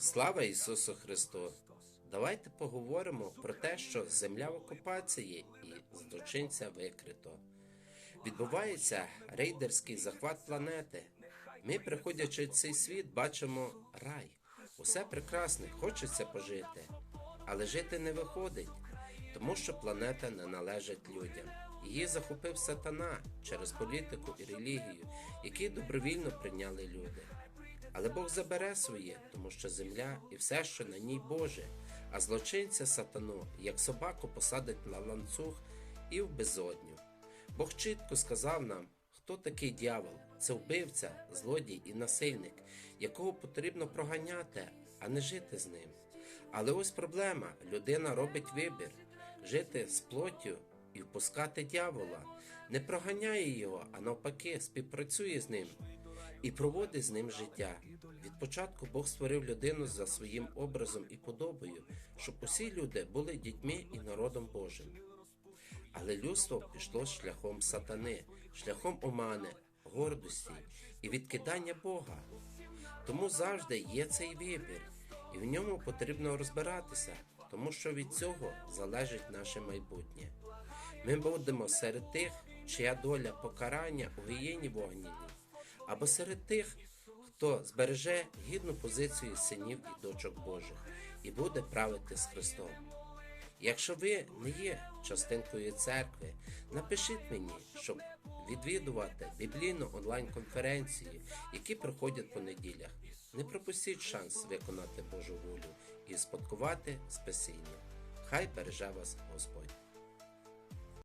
Слава Ісусу Христу! Давайте поговоримо про те, що земля в окупації і злочинця викрито. Відбувається рейдерський захват планети. Ми, приходячи в цей світ, бачимо рай. Усе прекрасне, хочеться пожити, але жити не виходить, тому що планета не належить людям. Її захопив сатана через політику і релігію, які добровільно прийняли люди. Але Бог забере своє, тому що земля і все, що на ній Боже, а злочинця сатану, як собаку посадить на ланцюг і в безодню. Бог чітко сказав нам, хто такий дьявол. Це вбивця, злодій і насильник, якого потрібно проганяти, а не жити з ним. Але ось проблема: людина робить вибір жити з плоттю і впускати дьявола, не проганяє його, а навпаки, співпрацює з ним і проводить з ним життя. Від початку Бог створив людину за своїм образом і подобою, щоб усі люди були дітьми і народом Божим. Але людство пішло шляхом сатани, шляхом омани, гордості і відкидання Бога. Тому завжди є цей вибір, і в ньому потрібно розбиратися, тому що від цього залежить наше майбутнє. Ми будемо серед тих, чия доля покарання у гієні вогняні, або серед тих, хто збереже гідну позицію синів і дочок Божих і буде правити з Христом. Якщо ви не є частинкою церкви, напишіть мені, щоб відвідувати біблійну онлайн-конференції, які проходять по неділях. Не пропустіть шанс виконати Божу волю і спадкувати спасіння. Хай береже вас Господь.